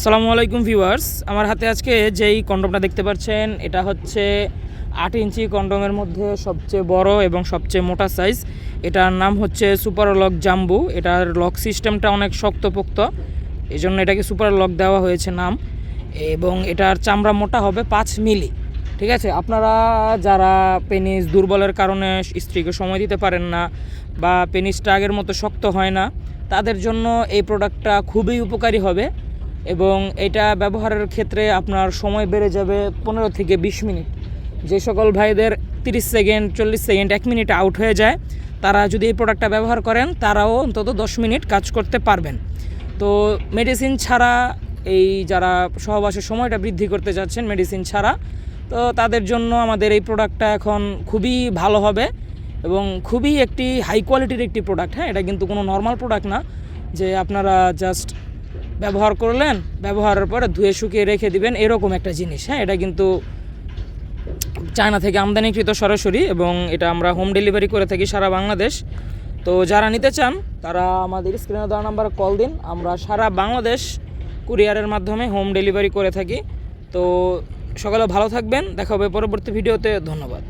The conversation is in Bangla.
আসসালামু আলাইকুম ভিউয়ার্স। আমার হাতে আজকে যেই কন্ডমটা দেখতে পাচ্ছেন, এটা হচ্ছে আট ইঞ্চি কন্ডমের মধ্যে সবচেয়ে বড় এবং সবচেয়ে মোটা সাইজ এটার নাম হচ্ছে সুপার লক জাম্বু এটার লক সিস্টেমটা অনেক শক্তপোক্ত এই জন্য এটাকে সুপার লক দেওয়া হয়েছে নাম। এবং এটার চামড়া মোটা হবে পাঁচ মিলি। ঠিক আছে? আপনারা যারা পেনিস দুর্বলের কারণে স্ত্রীকে সময় দিতে পারেন না বা পেনিসটা আগের মতো শক্ত হয় না, তাদের জন্য এই প্রোডাক্টটা খুবই উপকারী হবে। এবং এটা ব্যবহারের ক্ষেত্রে আপনার সময় বেড়ে যাবে পনেরো থেকে বিশ মিনিট। যে সকল ভাইদের তিরিশ সেকেন্ড, চল্লিশ সেকেন্ড, এক মিনিট আউট হয়ে যায়, তারা যদি এই প্রোডাক্টটা ব্যবহার করেন, তারাও অন্তত দশ মিনিট কাজ করতে পারবেন। তো মেডিসিন ছাড়া এই যারা সহবাসের সময়টা বৃদ্ধি করতে যাচ্ছেন মেডিসিন ছাড়া, তো তাদের জন্য আমাদের এই প্রোডাক্টটা এখন খুবই ভালো হবে এবং খুবই একটি হাই কোয়ালিটির একটি প্রোডাক্ট হ্যাঁ? এটা কিন্তু কোনো নর্মাল প্রোডাক্ট না যে আপনারা জাস্ট ব্যবহার করলেন, ব্যবহারের পরে ধুয়ে শুকিয়ে রেখে দিবেন, এরকম একটা জিনিস। হ্যাঁ এটা কিন্তু চায়না থেকে আমদানিকৃত সরাসরি এবং এটা আমরা হোম ডেলিভারি করে থাকি সারা বাংলাদেশ। তো যারা নিতে চান, তারা আমাদের স্ক্রিনে দেওয়া নাম্বারে কল দিন। আমরা সারা বাংলাদেশ কুরিয়ারের মাধ্যমে হোম ডেলিভারি করে থাকি। তো সকালে ভালো থাকবেন। দেখা হবে পরবর্তী ভিডিওতে ধন্যবাদ।